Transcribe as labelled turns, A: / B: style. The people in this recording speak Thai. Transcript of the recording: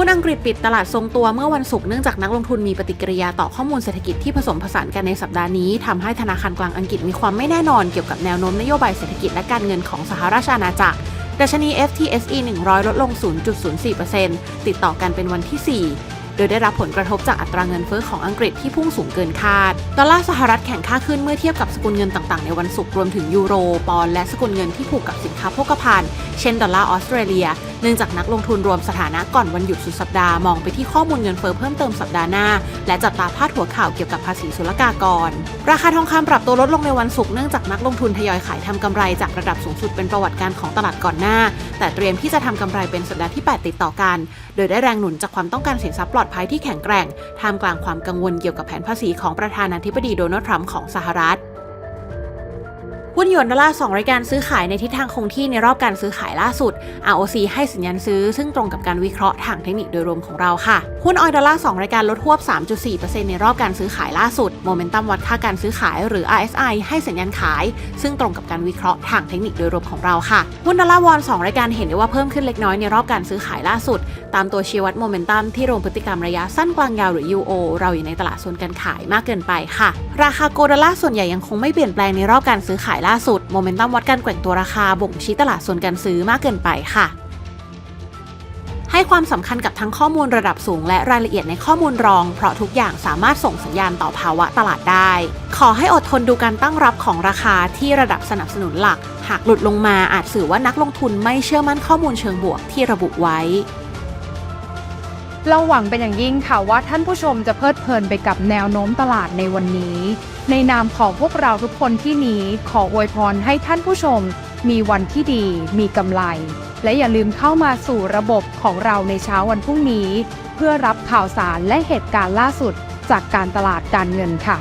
A: หุ้นอังกฤษปิดตลาดทรงตัวเมื่อวันศุกร์เนื่องจากนักลงทุนมีปฏิกิริยาต่อข้อมูลเศรษฐกิจที่ผสมผสานกันในสัปดาห์นี้ทำให้ธนาคารกลางอังกฤษมีความไม่แน่นอนเกี่ยวกับแนวโน้มนโยบายเศรษฐกิจและการเงินของสหราชอาณาจักรดัชนี FTSE 100 ลดลง 0.04%ติดต่อกันเป็นวันที่4โดยได้รับผลกระทบจากอัตราเงินเฟ้อของอังกฤษที่พุ่งสูงเกินคาด ดอลลาร์สหรัฐแข็งค่าขึ้นเมื่อเทียบกับสกุลเงินต่างๆ ในวันศุกร์รวมถึงยูโร ปอนด์และสกุลเงินที่ผูกกับสินค้าโภคภัณฑ์ เช่นดอลลาร์ออสเตรเลีย เนื่องจากนักลงทุนรวมสถานะก่อนวันหยุดสุดสัปดาห์มองไปที่ข้อมูลเงินเฟ้อเพิ่มเติมสัปดาห์หน้า และจับตาพาดหัวข่าวเกี่ยวกับภาษีศุลกากร ราคาทองคำปรับตัวลดลงในวันศุกร์เนื่องจากนักลงทุนทยอยขายทำกำไรจากระดับสูงสุดเป็นประวัติการของตลาดก่อนหน้า แต่เตรียมที่จะทำกำไรเป็นสัปดาห์ที่ 8 ติดต่อกัน โดยได้แรงหนุนจากความต้องการสินทรัพย์ปลอดภัยที่แข็งแกร่งท่ามกลางความกังวลเกี่ยวกับแผนภาษีของประธานาธิบดีโดนัลด์ทรัมป์ของสหรัฐ หุ้นหยวนดอลลาร์2รายการซื้อขายในทิศทางคงที่ในรอบการซื้อขายล่าสุด ROC ให้สัญญาณซื้อ ซึ่งตรงกับการวิเคราะห์ทางเทคนิคโดยรวมของเราค่ะ หุ้นออยดอลลาร์2รายการลดหวบ 3.4%ในรอบการซื้อขายล่าสุด โมเมนตัมวัดค่าการซื้อขายหรือ RSI ให้สัญญาณขาย ซึ่งตรงกับการวิเคราะห์ทางเทคนิคโดยรวมของเราค่ะ หุ้นดอลลาร์วอน2รายการเห็นได้ว่าเพิ่มขึ้นเล็กน้อยในรอบการซื้อขายล่าสุด ตามตัวชี้วัดโมเมนตัมที่รวมพฤติกรรมระยะสั้นกลางยาวหรือ UO เราอยู่ในตลาดโซนการขายมากเกินไปค่ะ ราคาโกลดอลลาร์ส่วนใหญ่ยังคงไม่เปลี่ยนแปลงในรอบการซื้อขายล่าสุดโมเมนตัมวัดการแกว่งตัวราคาบ่งชี้ตลาดโซนการซื้อมากเกินไปค่ะ ให้ความสำคัญกับทั้งข้อมูลระดับสูงและรายละเอียดในข้อมูลรอง เพราะทุกอย่างสามารถส่งสัญญาณต่อภาวะตลาดได้ ขอให้อดทนดูการตั้งรับของราคาที่ระดับสนับสนุนหลัก หากหลุดลงมาอาจสื่อว่านักลงทุนไม่เชื่อมั่นข้อมูลเชิงบวกที่ระบุไว้
B: เราหวังเป็นอย่างยิ่งค่ะว่าท่านผู้ชมจะเพลิดเพลินไปกับแนวโน้มตลาดในวันนี้ ในนามของพวกเราทุกคนที่นี้ขออวยพรให้ท่านผู้ชม มีวันที่ดี มีกำไร และอย่าลืมเข้ามาสู่ระบบของเราในเช้าวันพรุ่งนี้ เพื่อรับข่าวสารและเหตุการณ์ล่าสุดจากการตลาดการเงินค่ะ